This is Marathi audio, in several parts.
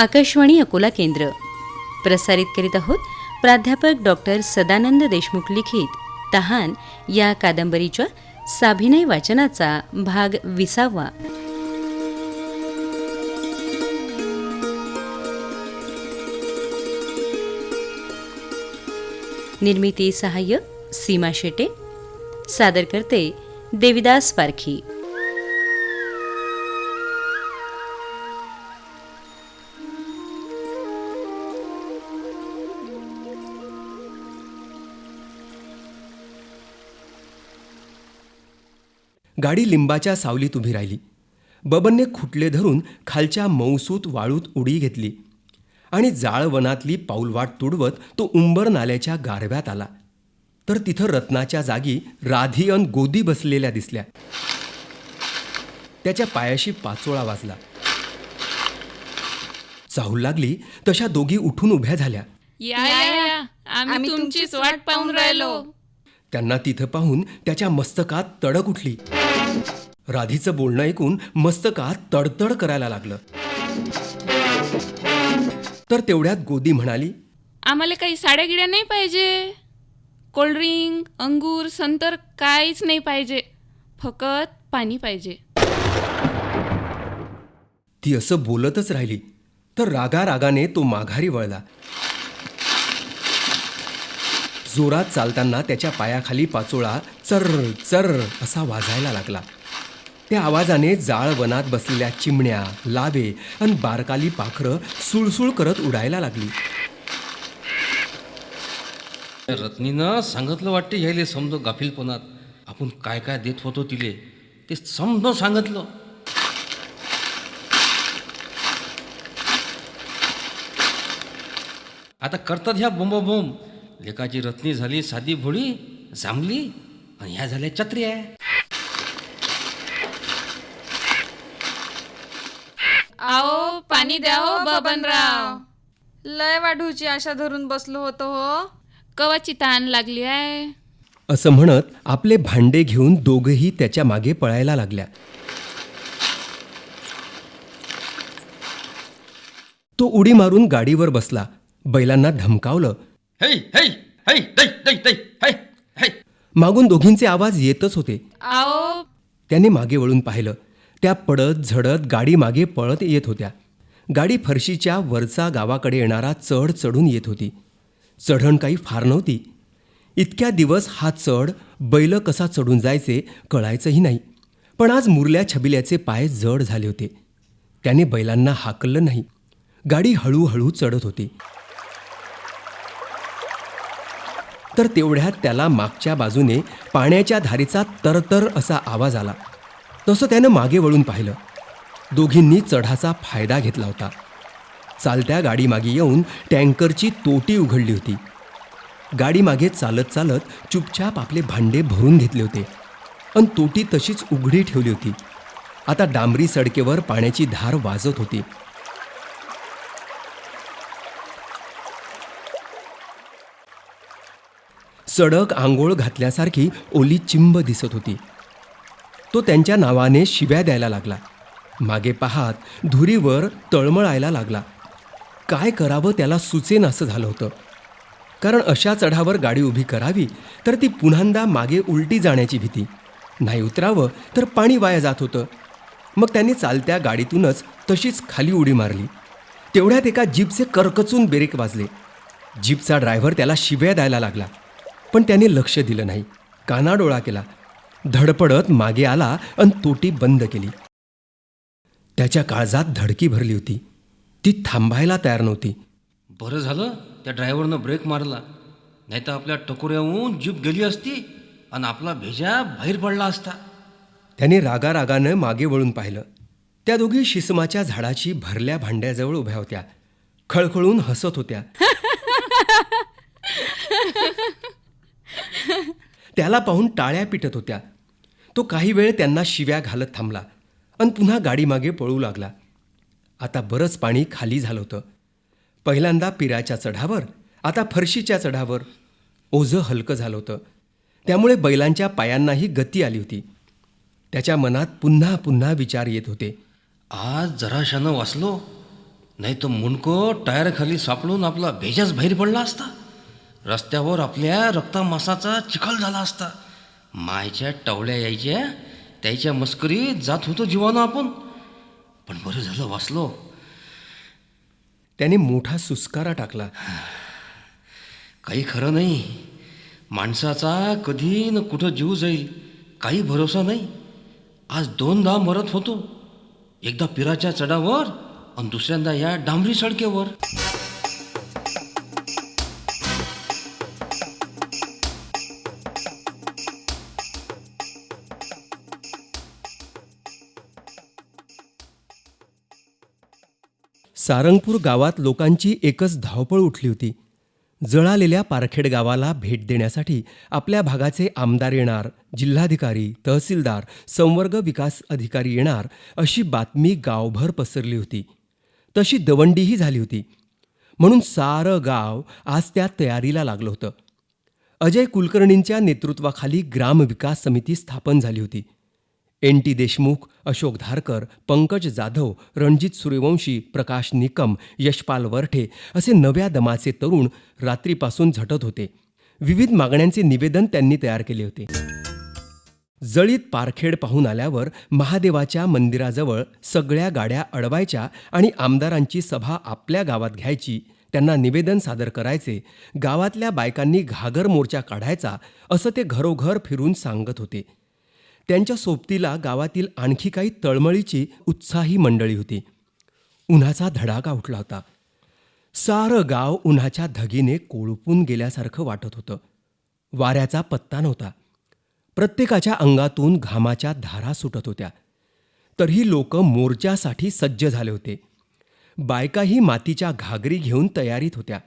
आकाशवाणी अकोला केंद्र. प्रसारित करीत आहोत प्राध्यापक डॉक्टर सदानंद देशमुख लिखित. तहान या कादंबरीच्या साभिनय वाचनाचा भाग विसावा. निर्मिती सहाय्य सीमा शेटे. सादर करते देविदास पारखी. गाडी लिंबाच्या सावलीत उभी राहिली. बबनने खुटले धरून खालच्या मौसूत वाळूत उडी घेतली. आणि जाळवनातली पाऊलवाट तुडवत तो उंबर नाल्याच्या गारव्यात आला. तर तिथं रत्नाच्या जागी राधी अन गोदी बसलेल्या दिसल्या. त्याच्या पायाशी पाचोळा वाजला. चाहूल लागली तशा दोघी उठून उभ्या झाल्या. या या या आम्ही तुमचीच वाट पाहून राहिलो. त्यांना तिथं पाहून त्याच्या मस्तकात तडक उठली. राधीचं बोलणं ऐकून मस्तकात तडतड करायला लागलं. तर तेवढ्यात गोदी म्हणाली आम्हाला काही साड्या गिड्या नाही पाहिजे. कोल्ड्रिंक अंगूर संतर काहीच नाही पाहिजे. फकत पाणी पाहिजे. ती असं बोलतच राहिली. तर रागा रागाने तो माघारी वळला. जोरात चालताना त्याच्या पायाखाली पाचोळा चर चर असा वाजायला लागला. त्या आवाजाने जाळ वनात बसलेल्या चिमण्या लावे आणि बारकाली पाखरं सुळसुळ करत उडायला लागली. रत्नीनं सांगितलं वाटते ह्याले समजो गाफीलपणात. आपण काय काय देत होतो तिले ते समज सांगितलं. आता करतात ह्या बोंबाबोंब. लेकाची रत्नी झाली साधी भोळी जांभली आणि ह्या झाल्या चत्र्या आओ पाणी द्या हो बबनराव लय वाढूची आशा धरून बसलो होतो हो. कवाची ताण लागली आहे. असं म्हणत आपले भांडे घेऊन दोघही त्याच्यामागे पळायला लागल्या. तो उडी मारून गाडीवर बसला. बैलांना धमकावलं है है है दै दै दै है है मागून दोघींचे आवाज येतच होते. आओ. त्याने मागे वळून पाहिलं. त्या पडत झडत गाडी मागे पळत येत होत्या. गाडी फरशीच्या वरचा गावाकडे येणारा चढ चढून येत होती. चढण काही फार नव्हती. इतक्या दिवस हा चढ बैल कसा चढून जायचे कळायचंही नाही. पण आज मुरल्या छबिल्याचे पाय जड झाले होते. त्याने बैलांना हाकललं नाही. गाडी हळूहळू चढत होती. तर तेवढ्यात त्याला मागच्या बाजूने पाण्याच्या धारीचा तरतर असा आवाज आला. तसं त्यानं मागे वळून पाहिलं. दोघींनी चढाचा फायदा घेतला होता. चालत्या गाडीमागे येऊन टँकरची तोटी उघडली होती. गाडीमागे चालत चालत चुपचाप आपले भांडे भरून घेतले होते. अन तोटी तशीच उघडी ठेवली होती. आता डांबरी सडकेवर पाण्याची धार वाजत होती. सडक आंघोळ घातल्यासारखी ओली चिंब दिसत होती. तो त्यांच्या नावाने शिव्या द्यायला लागला. मागे पाहात धुरीवर तळमळायला लागला. काय करावं त्याला सुचेन असं झालं होतं. कारण अशा चढावर गाडी उभी करावी तर ती पुन्हांदा मागे उलटी जाण्याची भीती. नाही उतरावं तर पाणी वाया जात होतं. मग त्यांनी चालत्या गाडीतूनच तशीच खाली उडी मारली. तेवढ्यात एका जीपचे करकचून बेरेक वाजले. जीपचा ड्रायव्हर त्याला शिव्या द्यायला लागला. पण त्याने लक्ष दिलं नाही. कानाडोळा केला. धडपडत मागे आला आणि तोटी बंद केली. त्याच्या काळजात धडकी भरली होती. ती थांबायला तयार नव्हती. बरं झालं त्या ड्रायव्हरनं ब्रेक मारला. नाही तर आपल्या टकोऱ्याहून जीप गेली असती आणि आपला भेजा बाहेर पडला असता. त्याने रागारागानं मागे वळून पाहिलं. त्या दोघी शिसमाच्या झाडाची भरल्या भांड्याजवळ उभ्या होत्या. खळखळून हसत होत्या. त्याला पाहून टाळ्या पिटत होत्या. तो काही वेळ त्यांना शिव्या घालत थांबला आणि पुन्हा गाडीमागे पळू लागला. आता बरंच पाणी खाली झालं होतं. पहिल्यांदा पिराच्या चढावर आता फरशीच्या चढावर ओझं हलकं झालं होतं. त्यामुळे बैलांच्या पायांनाही गती आली होती. त्याच्या मनात पुन्हा पुन्हा विचार येत होते. आज जराशानं वाचलो नाही तर मुंडको टायरखाली सापडून आपला भेजाच बाहेर पडला असता. रस्त्यावर आपल्या रक्तामासाचा चिखल झाला असता. मायच्या टवल्या यायच्या त्याच्या मस्करीत जात होतो जीवानं आपण. पण बरं झालं वाचलो. त्याने मोठा सुस्कारा टाकला. काही खरं नाही. माणसाचा कधी न कुठं जीव जाईल काही भरोसा नाही. आज दोनदा मरत होतो. एकदा पिराच्या चढावर आणि दुसऱ्यांदा या डांबरी सडकेवर. सारंगपूर गावात लोकांची एकच धावपळ उठली होती. जळालेल्या पारखेड गावाला भेट देण्यासाठी आपल्या भागाचे आमदार येणार जिल्हाधिकारी तहसीलदार संवर्ग विकास अधिकारी येणार अशी बातमी गावभर पसरली होती. तशी दवंडीही झाली होती. म्हणून सारं गाव आज त्या तयारीला लागलं होतं. अजय कुलकर्णींच्या नेतृत्वाखाली ग्रामविकास समिती स्थापन झाली होती. एन टी देशमुख अशोक धारकर पंकज जाधव रणजित सूर्यवंशी प्रकाश निकम यशपाल वरठे असे नव्या दमाचे तरुण रात्रीपासून झटत होते. विविध मागण्यांचे निवेदन त्यांनी तयार केले होते. जळीत पारखेड पाहून आल्यावर महादेवाच्या मंदिराजवळ सगळ्या गाड्या अडवायच्या आणि आमदारांची सभा आपल्या गावात घ्यायची त्यांना निवेदन सादर करायचे गावातल्या बायकांनी घागर मोर्चा काढायचा असं ते घरोघर फिरून सांगत होते. त्यांच्या सोबतीला गावातील आणखी काही तळमळीची उत्साही मंडळी होती. उन्हाचा धडाका उठला होता. सारं गाव उन्हाच्या धगीने कोळपून गेल्यासारखं वाटत होतं. वाऱ्याचा पत्ता नव्हता. प्रत्येकाच्या अंगातून घामाच्या धारा सुटत होत्या. तरीही लोक मोर्चासाठी सज्ज झाले होते. बायकाही मातीच्या घागरी घेऊन तयारीत होत्या.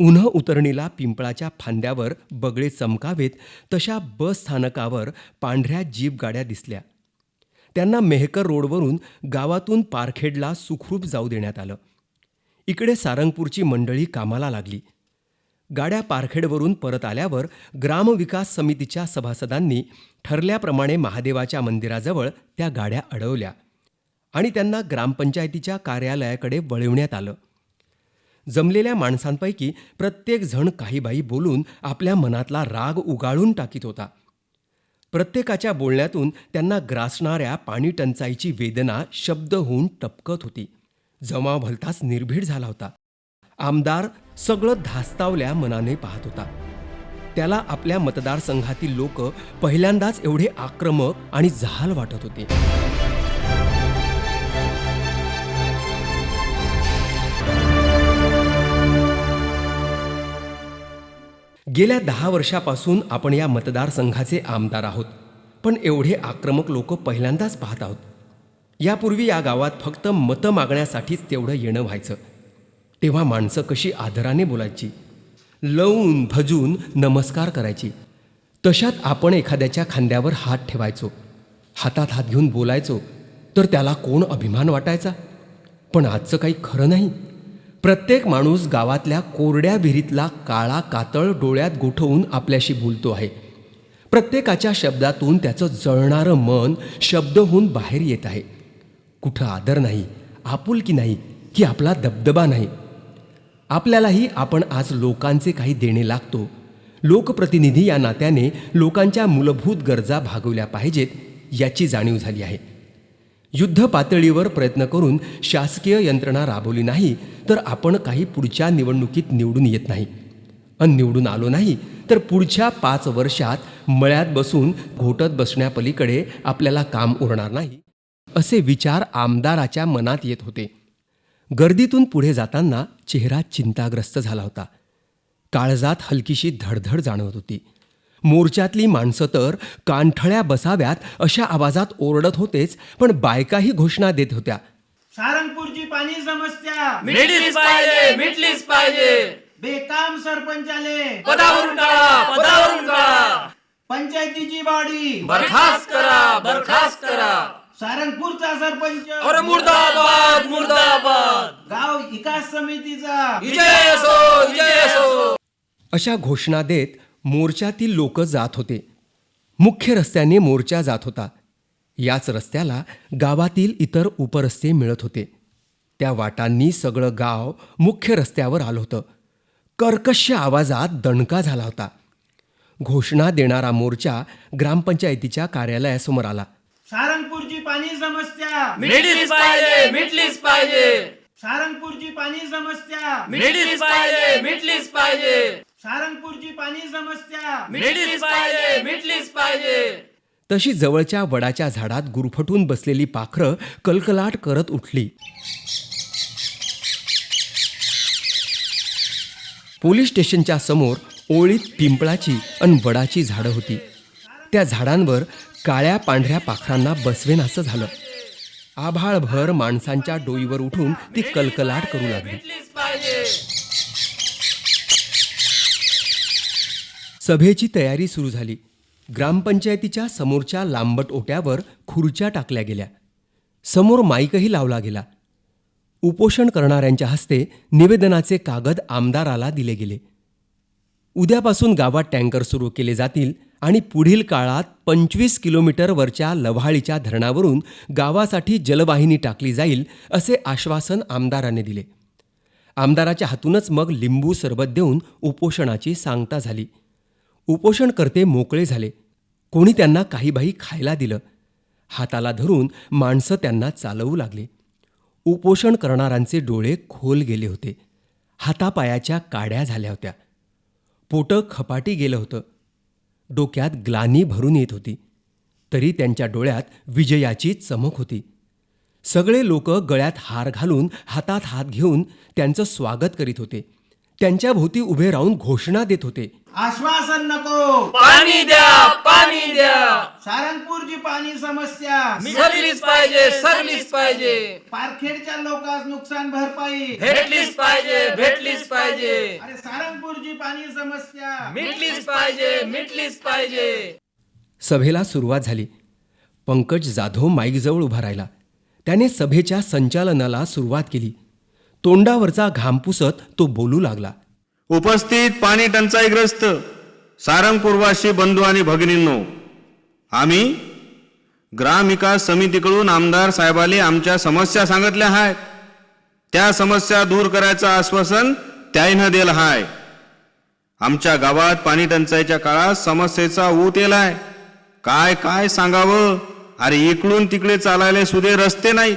उन्ह उतरणीला पिंपळाच्या फांद्यावर बगळे चमकावेत तशा बस स्थानकावर पांढऱ्या जीप गाड्या दिसल्या. त्यांना मेहकर रोडवरून गावातून पारखेडला सुखरूप जाऊ देण्यात आलं. इकडे सारंगपूरची मंडळी कामाला लागली. गाड्या पारखेडवरून परत आल्यावर ग्रामविकास समितीच्या सभासदांनी ठरल्याप्रमाणे महादेवाच्या मंदिराजवळ त्या गाड्या अडवल्या आणि त्यांना ग्रामपंचायतीच्या कार्यालयाकडे वळवण्यात आलं. जमलेल्या माणसांपैकी प्रत्येक जण काही बाई बोलून आपल्या मनातला राग उगाळून टाकीत होता. प्रत्येकाच्या बोलण्यातून त्यांना ग्रासणाऱ्या पाणी टंचाईची वेदना शब्द होऊन टपकत होती. जमाव भलताच निर्भीड झाला होता. आमदार सगळं धास्तावल्या मनाने पाहत होता. त्याला आपल्या मतदारसंघातील लोक पहिल्यांदाच एवढे आक्रमक आणि जहाल वाटत होते. गेल्या दहा वर्षापासून आपण या मतदारसंघाचे आमदार आहोत पण एवढे आक्रमक लोक पहिल्यांदाच पाहत आहोत. यापूर्वी या गावात फक्त मतं मागण्यासाठीच तेवढं येणं व्हायचं. तेव्हा माणसं कशी आदराने बोलायची? लवून भजून नमस्कार करायची. तशात आपण एखाद्याच्या खांद्यावर हात ठेवायचो. हातात हात घेऊन बोलायचो तर त्याला कोण अभिमान वाटायचा? पण आजचं काही खरं नाही. प्रत्येक माणूस गावातल्या कोरड्या विहिरीतला काळा कातळ डोळ्यात गोठवून आपल्याशी बोलतो आहे. प्रत्येकाच्या शब्दातून त्याचं जळणारं मन शब्द होऊन बाहेर येत आहे. कुठं आदर नाही आपुलकी नाही की आपला दबदबा नाही. आपल्यालाही आपण आज लोकांचे काही देणे लागतो. लोकप्रतिनिधी या नात्याने लोकांच्या मूलभूत गरजा भागवल्या पाहिजेत याची जाणीव झाली आहे. युद्ध पातळीवर प्रयत्न करून शासकीय यंत्रणा राबवली नाही तर आपण काही पुढच्या निवडणुकीत निवडून येत नाही. अन निवडून आलो नाही तर पुढच्या पाच वर्षात मळ्यात बसून घोटत बसण्यापलीकडे आपल्याला काम उरणार नाही असे विचार आमदाराच्या मनात येत होते. गर्दीतून पुढे जाताना चेहरा चिंताग्रस्त झाला होता. काळजात हलकीशी धडधड जाणवत होती. मोर्चातली माणसं तर कानठळ्या बसाव्यात अशा आवाजात ओरडत होतेच पण बायकाही घोषणा देत होत्या. सारंगपूरची पाणी समस्या. मिटलीच पाहिजे मिटलीच पाहिजे. बेकाम सरपंच आले पदावरून पदावरून पंचायतीची बॉडी. बरखास्त करा बरखास्त करा. सारंगपूरचा सरपंच. और मुर्दाबाद मुर्दाबाद. गाव विकास समितीचा. विजय असो विजय असो. अशा घोषणा देत मोर्चातील लोक जात होते. मुख्य रस्त्याने मोर्चा जात होता. याच रस्त्याला गावातील इतर उपरस्ते मिळत होते. त्या वाटांनी सगळं गाव मुख्य रस्त्यावर आलं होतं. कर्कश आवाजात दणका झाला होता. घोषणा देणारा मोर्चा ग्रामपंचायतीच्या कार्यालयासमोर आला. सारंगपूरची पाणी समस्या. मिटलीच पाहिजे मिटलीच पाहिजे. सारंगपूरची पाणी समस्या. मिटलीच पाहिजे मिटलीच पाहिजे. सारंगपूरची पाणी समस्या. मिटलीच पाहिजे मिटलीच पाहिजे. तशी जवळच्या वडाच्या झाडात गुरफटून बसलेली पाखरं कलकलाट करत उठली. पोलीस स्टेशनच्या समोर ओळीत पिंपळाची आणि वडाची झाडं होती. त्या झाडांवर काळ्या पांढऱ्या पाखरांना बसवेनासं झालं. आभाळभर माणसांच्या डोईवर उठून ती कलकलाट करू लागली मिटलीच पाहिजे सभेची तयारी सुरू झाली. ग्रामपंचायतीच्या समोरच्या लांबट ओट्यावर खुर्च्या टाकल्या गेल्या. समोर माईकही लावला गेला. उपोषण करणाऱ्यांच्या हस्ते निवेदनाचे कागद आमदाराला दिले गेले. उद्यापासून गावात टँकर सुरू केले जातील आणि पुढील काळात पंचवीस किलोमीटरवरच्या लव्हाळीच्या धरणावरून गावासाठी जलवाहिनी टाकली जाईल असे आश्वासन आमदाराने दिले. आमदाराच्या हातूनच मग लिंबू सरबत देऊन उपोषणाची सांगता झाली. उपोषणकर्ते मोकळे झाले. कोणी त्यांना काही बाई खायला दिलं. हाताला धरून माणसं त्यांना चालवू लागले. उपोषण करणाऱ्यांचे डोळे खोल गेले होते. हातापायाच्या काड्या झाल्या होत्या. पोटं खपाटी गेलं होतं. डोक्यात ग्लानी भरून येत होती. तरी त्यांच्या डोळ्यात विजयाची चमक होती. सगळे लोक गळ्यात हार घालून हातात हात घेऊन त्यांचं स्वागत करीत होते. त्यांच्या भोवती उभे राहून घोषणा देत होते. आश्वासन नको. पाणी द्या पाणी द्या. सारंगपूरची पाणी समस्या. सरलीच पाहिजे सरलीच पाहिजे. पारखेडच्या लोकांस नुकसान भरपाई. भेटलीच पाहिजे भेटलीच पाहिजे. अरे सारंगपूरची पाणी समस्या. मिटलीच पाहिजे मिटलीच पाहिजे. सभेला सुरुवात झाली. पंकज जाधव माईकजवळ उभा राहिला. त्याने सभेच्या संचालनाला सुरुवात केली. तोंडावरचा घाम पुसत तो बोलू लागला. उपस्थित पाणी टंचाईग्रस्त सारंगपूरवासी बंधू आणि भगिनींनो आम्ही ग्रामविकास समितीकडून आमदार साहेबाले आमच्या समस्या सांगितल्या आहेत. त्या समस्या दूर करायचं आश्वासन त्याईनं दिलं हाय आमच्या गावात पाणी टंचाईच्या काळात समस्येचा ऊत येलाय. काय काय सांगावं? अरे इकडून तिकडे चालायला सुदे रस्ते नाहीत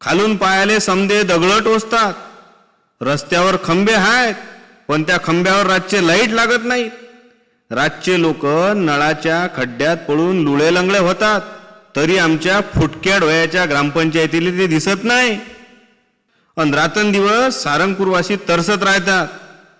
खालून पायाले समदे दगड टोचतात. रस्त्यावर खंबे आहेत. पण त्या खंब्यावर रातचे लाइट लागत नाहीत. रातचे लोक नळाच्या खड्ड्यात पडून लुळे लंगळे होतात. तरी आमच्या फुटक्या डोळ्याच्या ग्रामपंचायतीला ते दिसत नाही. अन रात्रंदिवस सारंगपूरवासी तरसत राहतात.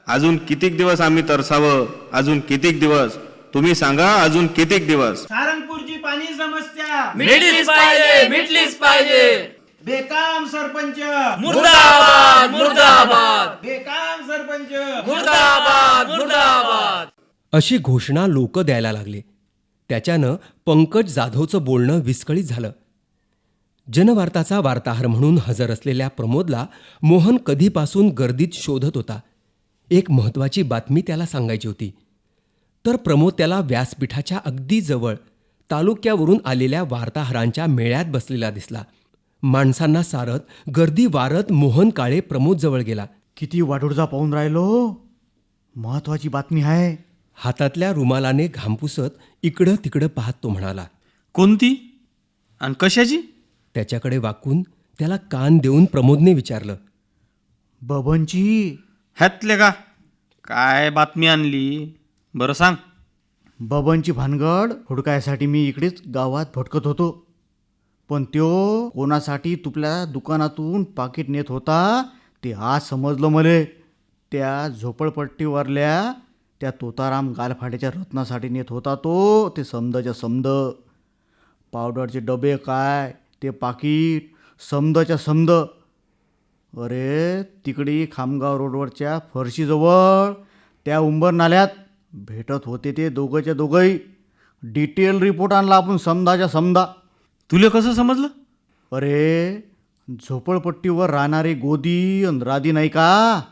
अजून कितीक दिवस आम्ही तरसावं? अजून कितीक दिवस? तुम्ही सांगा अजून कितीक दिवस? सारंगपूरची पाणी समस्या. मिटलीच पाहिजे मिटलीच पाहिजे. बेकाम सरपंच. मुर्दाबाद मुर्दाबाद. बेकाम सरपंच. मुर्दाबाद मुर्दाबाद. अशी घोषणा लोक द्यायला लागले. त्याच्यानं पंकज जाधवचं बोलणं विस्कळीत झालं. जनवार्ताचा वार्ताहर म्हणून हजर असलेल्या प्रमोदला मोहन कधीपासून गर्दीत शोधत होता. एक महत्त्वाची बातमी त्याला सांगायची होती. तर प्रमोद त्याला व्यासपीठाच्या अगदी जवळ तालुक्यावरून आलेल्या वार्ताहरांच्या मेळ्यात बसलेला दिसला. माणसांना सारत गर्दी वारत मोहन काळे प्रमोदजवळ गेला. किती वाडोडजा पाहून राहिलो? महत्वाची बातमी आहे. हातातल्या रुमालाने घाम पुसत इकडं तिकडं पाहत तो म्हणाला कोणती? आणि कशाची? त्याच्याकडे वाकून त्याला कान देऊन प्रमोदने विचारलं बबनची. ह्यातले का? काय बातमी आणली? बरं सांग. बबनची भानगड हुडकायसाठी मी इकडेच गावात भटकत होतो. पण त्यो कोणासाठी तुपल्या दुकानातून पाकिट नेत होता ते आज समजलं मले. त्या झोपडपट्टीवरल्या त्या तोताराम गालफाट्याच्या रत्नासाठी नेत होता तो ते समदच्या समद. पावडरचे डबे काय ते पाकिट समदच्या समद. अरे तिकडे खामगाव रोडवरच्या फरशीजवळ त्या उंबर नाल्यात भेटत होते ते दोघंच्या दोघंही. डिटेल रिपोर्ट आणला आपण समदाच्या समदा. तुले कसं समजलं? अरे झोपडपट्टीवर राहणारी गोदी अन राधी नाही का?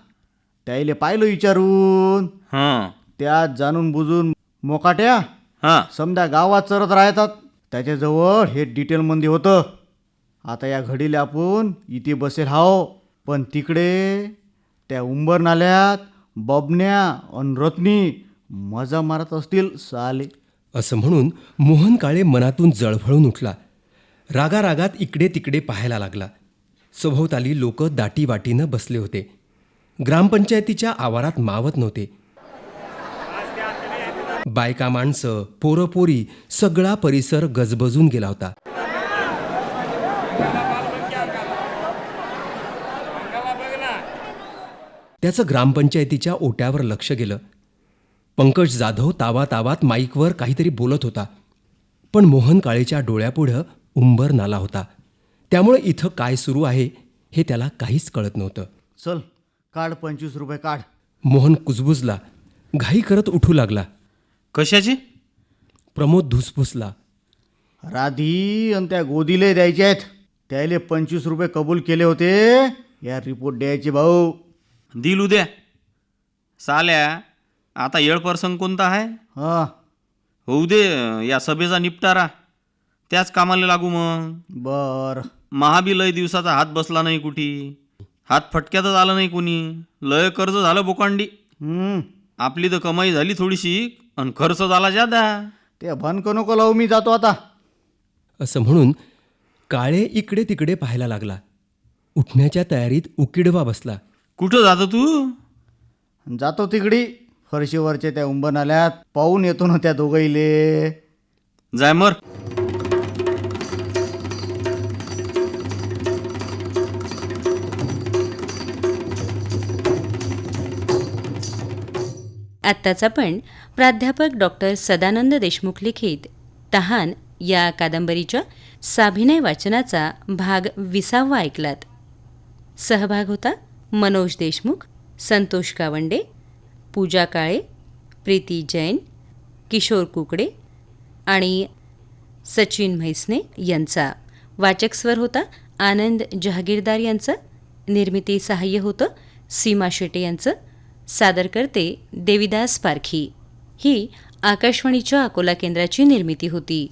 त्याईले पाहिलं विचारून. हां. त्या जाणून बुजून मोकाट्या हां. समजा गावात चरत राहतात. त्याच्याजवळ हे डिटेलमध्ये होतं. आता या घडीला आपण इथे बसेल हाव. पण तिकडे त्या उंबर नाल्यात बबन्या अन रत्नी मजा मारत असतील साले. असं म्हणून मोहन काळे मनातून जळफळून उठला. रागारागात इकडे तिकडे पाहायला लागला. सभोवताली लोक दाटीवाटीनं बसले होते. ग्रामपंचायतीच्या आवारात मावत नव्हते. बायका माणसं पोरपोरी सगळा परिसर गजबजून गेला होता. त्याचं ग्रामपंचायतीच्या ओट्यावर लक्ष गेलं. पंकज जाधव तावातावात माईकवर काहीतरी बोलत होता. पण मोहन काळेच्या डोळ्यापुढं उंबर नाला होता. त्यामुळे इथं काय सुरू आहे हे त्याला काहीच कळत नव्हतं. चल काढ पंचवीस रुपये काढ. मोहन कुजबुजला घाई करत उठू लागला. कशाची? प्रमोद धुसफुसला. राधी आणि त्या गोदीले द्यायचे आहेत. त्याले पंचवीस रुपये कबूल केले होते. या रिपोर्ट द्यायचे भाऊ. दिल उद्या साल्या आता येळ प्रसंग कोणता आहे? हां. होऊ दे या सभेचा निपटारा. त्याच कामाला लागू मग. बर. महाबी लय दिवसाचा हात बसला नाही कुठी. हात फटक्यातच आलं नाही कोणी. लय कर्ज झालं बोकांडी. हम्म, आपली तर कमाई झाली थोडीशी आणि खर्च झाला जादा ते भनक नको लावू मी जातो आता. असं म्हणून काळे इकडे तिकडे पाहायला लागला. उठण्याच्या तयारीत उकिडवा बसला. कुठं जातो तू? जातो तिकडी. फरशीवरच्या त्या उंबर नाल्यात पाहून येतो ना त्या दोघईले. जाय मर. आत्ताच आपण प्राध्यापक डॉक्टर सदानंद देशमुख लिखित. तहान या कादंबरीच्या साभिनय वाचनाचा भाग विसावा ऐकलात. सहभाग होता मनोज देशमुख संतोष गावंडे पूजा काळे प्रीती जैन किशोर कुकडे आणि सचिन म्हैसने यांचा. वाचक स्वर होता आनंद जहागीरदार यांचं. निर्मिती सहाय्य होतं सीमा शेटे यांचं. सादर करते देविदास पारखी. ही आकाशवाणीच्या अकोला केंद्राची निर्मिती होती.